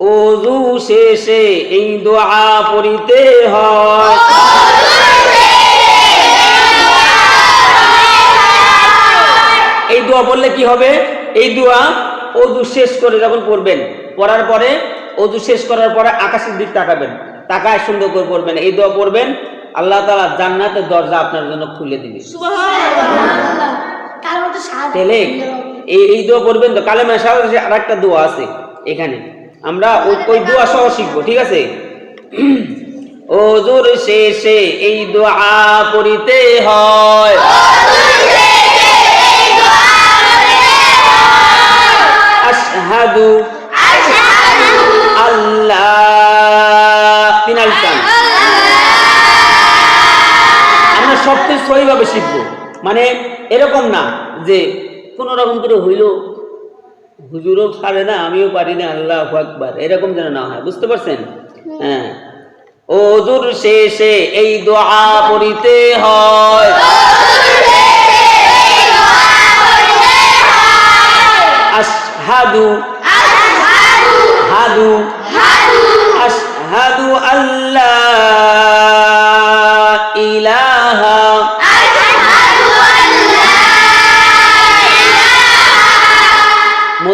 অজু শেষে এই দোয়া পড়িতে হয়। এই দোয়া পড়লে কি হবে? এই দোয়া অজু শেষ করে যখন পড়বেন পড়ার পরে অজু শেষ করার পরে আকাশের দিক তাকাবেন তাকায় সুন্দর করে পড়বেন। এই দোয়া পড়বেন আল্লাহ তাআলা জান্নাতের দরজা আপনার জন্য খুলে দিবে। তাহলে এই এই দোয়া পড়বেন তো কালেমা সাথে আর একটা দোয়া আছে এখানে। আমরা ওই দোয়া সহ শিখব ঠিক আছে? ওজুর শেষে এই দোয়া পড়িতে হয়। আশহাদু আল্লাহ। আমরা সব কিছু সহিভাবে শিখব। মানে এরকম না যে কোন রকম করে হইল হুজুরও পারে না আমিও পারি না আল্লাহ আকবার। এরকম যেন না হয় বুঝতে পারছেন? হ্যাঁ। ওজুর শেষে এই দোয়া পড়িতে হয়। আশহাদু। হাদু।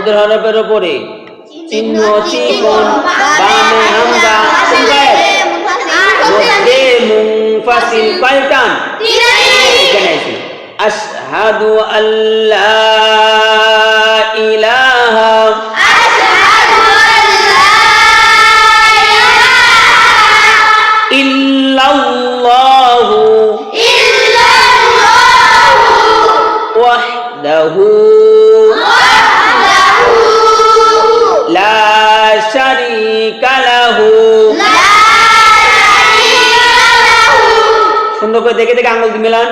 মুদ্র হরফের উপরে। চিহ্ন চিকন, বামে মধ্যে মুনফাসিল পাল্টান। এখানে আছে আশহাদু আল্লাহ ইলাহা ইল্লাল্লাহু লা শারীকা লাহু সুন্দর করে দেখে দেখে আঙুল মিলান মেলান।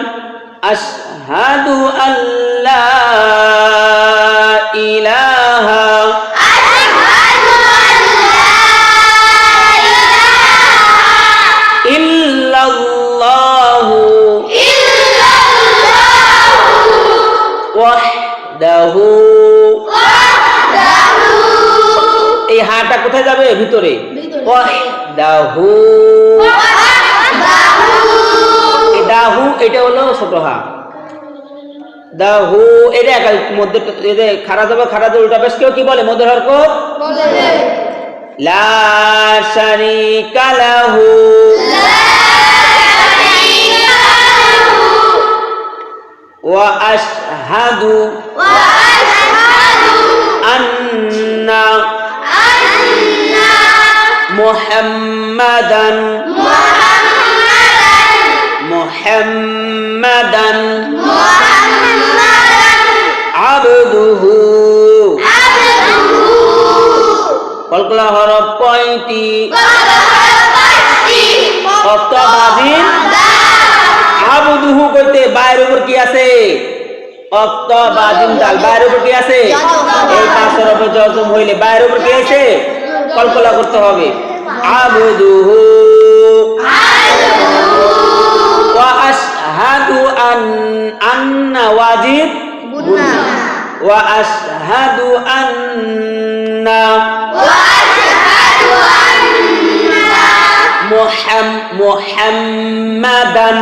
আশহাদু আল্লাহ যাবে ভিতরে? দাহু এটা হলো ছোট হা। দাহু এটা একাল মধ্যে এদের খারা যাবে খারা যাবে উল্টা বেশ কেউ কি বলে? মধ্যে হরক লা শারিকা লাহু। ওয়া আশহাদু। মুহাম্মাদান। মুহাম্মাদান। আবদুহু। কলকলা হরফ আবদুহু বাইরের উপর কি আছে? অক্তবাদিন দাল বাইরের উপর কি আছে? এই পাঁচ জজম হইলে বাইরের উপর কি আছে? কলকলা করতে হবে। আন্না ওয়াজিব গুন্না। ওয়া আশহাদু আন্না। মুহাম মুহাম্মাদান।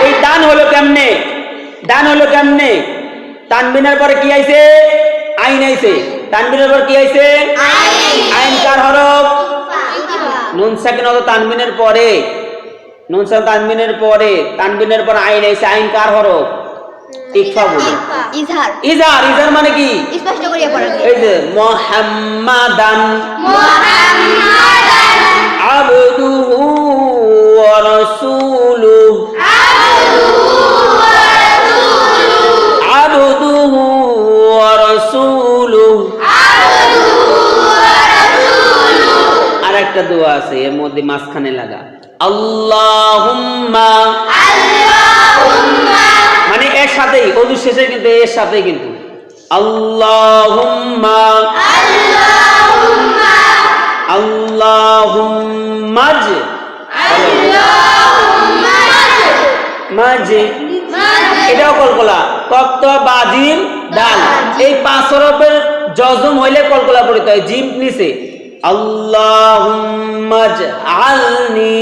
এই দান হলো কেমনে? দান হলো কেমনে? তানবিনের পরে কি আইছে? আইন আইছে। তানবিনের পর কি আইছে আইন। কার হরফ? নুন সাকিন হলো তানবিনের পরে। নুন সাকিন তানবিনের পরে। তানবিনের পর আইন আইছে আইন কার হরফ? ইকফা বলে। ইজহার। ইজার ইজার মানে কি? স্পষ্ট করিয়া পড়া এই যে মুহাম্মাদান। আবদুহু ওয়া রাসূলুহু। একটা দোয়া আছে এর মধ্যে মাঝখানে লাগা। আল্লাহুম্মা। মানে এর সাথেই অজু শেষে কিন্তু এর কিন্তু। আল্লাহুম্মা। আল্লাহুম্মাজ। মাঝে। এটাও কলকলা। বাজিম ডাল। এই পাঁচ হরফের জজম হইলে কলকলা পড়িতে হয়। জিম নিচে। আলনি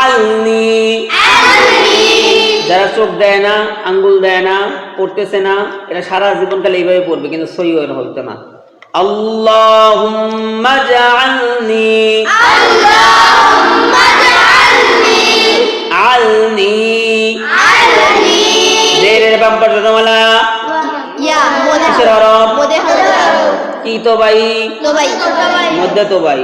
আলনি। যারা চোখ দেয় না, আঙ্গুল দেয় না, পড়তেছে না, এরা সারা জীবনকাল এইভাবে পড়বে, কিন্তু সই হইতো না আল্লাহুম্মা জাআলনি। আলনি মধ্যে ভাই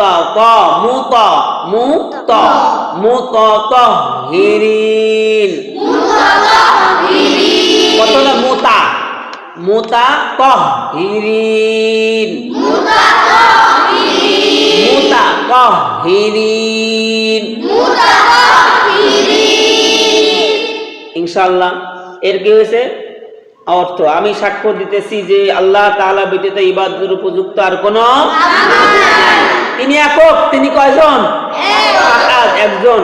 মুতাতা মুতা মুতা এর কি হয়েছে? অর্থ, আমি সাক্ষ্য দিতেছি যে আল্লাহ তাআলা ব্যতীত ইবাদতের উপযুক্ত আর কোন তিনি একক তিনি কয়জন? একজন।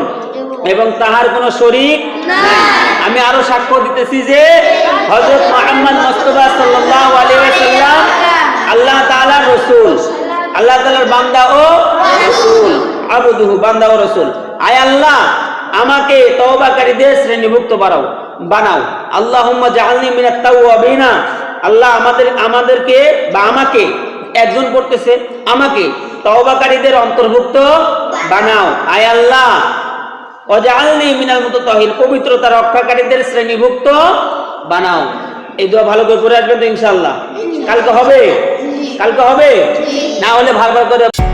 এবং তাহার কোনো নাই আমি আরও সাক্ষ্য দিতেছি যে হযরত মুহাম্মদ মুস্তাফা ওয়াসাল্লাম আল্লাহ তাআলার রাসূল। আল্লাহ তাআলার বান্দা ও রাসূল। আবদুহু বান্দা ও রাসূল। আয় আল্লাহ আমাকে তওবাকারীদের শ্রেণীভুক্ত বানাও বানাও। আল্লাহুম্মা জাআলনি মিনাত তাওয়াবিনা। আল্লাহ আমাদের আমাদেরকে বা আমাকে একজন করতেছে আমাকে তওবাকারীদের অন্তর্ভুক্ত। বানাও। আয় আল্লাহ। অজালনি মিনাল মুতাতাহির। পবিত্রতা রক্ষাকারীদের শ্রেণীভুক্ত। বানাও। এই দোয়া ভালো করে পড়ে আসবেন তো ইনশাআল্লাহ। কালকে হবে? কালকে হবে? না হলে ভালো করে